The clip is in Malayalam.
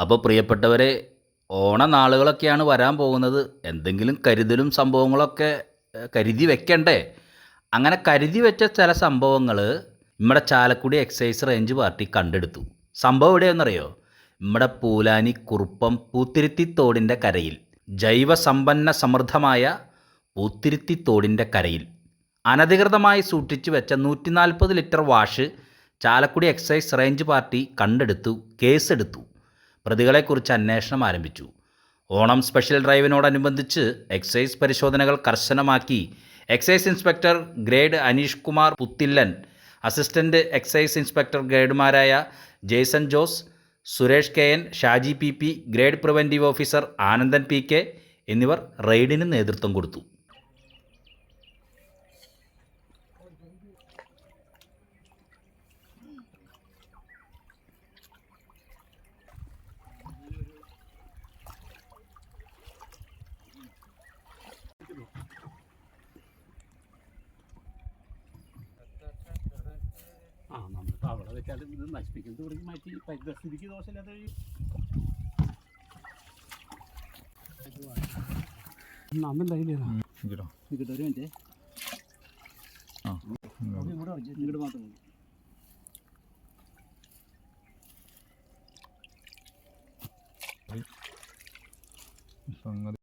അപ്പോൾ പ്രിയപ്പെട്ടവരെ ഓണനാളുകളൊക്കെയാണ് വരാൻ പോകുന്നത്. എന്തെങ്കിലും കരുതലും സംഭവങ്ങളൊക്കെ കരുതി വെക്കണ്ടേ? അങ്ങനെ കരുതി വെച്ച ചില സംഭവങ്ങൾ നമ്മുടെ ചാലക്കുടി എക്സൈസ് റേഞ്ച് പാർട്ടി കണ്ടെടുത്തു. സംഭവം എവിടെയെന്നറിയോ നമ്മുടെ പൂലാനി കുറുപ്പം പൂത്തിരുത്തി തോടിന്റെ കരയിൽ ജൈവസമ്പന്ന സമൃദ്ധമായ പൂത്തിരുത്തി തോടിന്റെ കരയിൽ. അനധികൃതമായി സൂക്ഷിച്ചു വെച്ച നൂറ്റി നാൽപ്പത് litre wash Chalakudy excise range party കണ്ടെടുത്തു കേസെടുത്തു. പ്രതികളെക്കുറിച്ച് അന്വേഷണം ആരംഭിച്ചു. ഓണം സ്പെഷ്യൽ ഡ്രൈവിനോടനുബന്ധിച്ച് എക്സൈസ് പരിശോധനകൾ കർശനമാക്കി. Excise inspector grade Aneesh Kumar Puthillan assistant excise inspector ഗ്രേഡുമാരായ Jaison Jose Suresh K N Shaji P P grade preventive officer Anandan P K എന്നിവർ റെയ്ഡിന് നേതൃത്വം കൊടുത്തു. വെച്ചാൽ ഇത് നശിപ്പിക്കുന്നത് തുടങ്ങി മാറ്റി പരിസ്ഥിതിക്ക് ദോഷമില്ലാത്ത നിൽക്കട്ടെ ഒരു മിനിറ്റ്. ഇങ്ങോട്ട് ഇങ്ങോട്ട് മാത്രം മതി. സംഗതി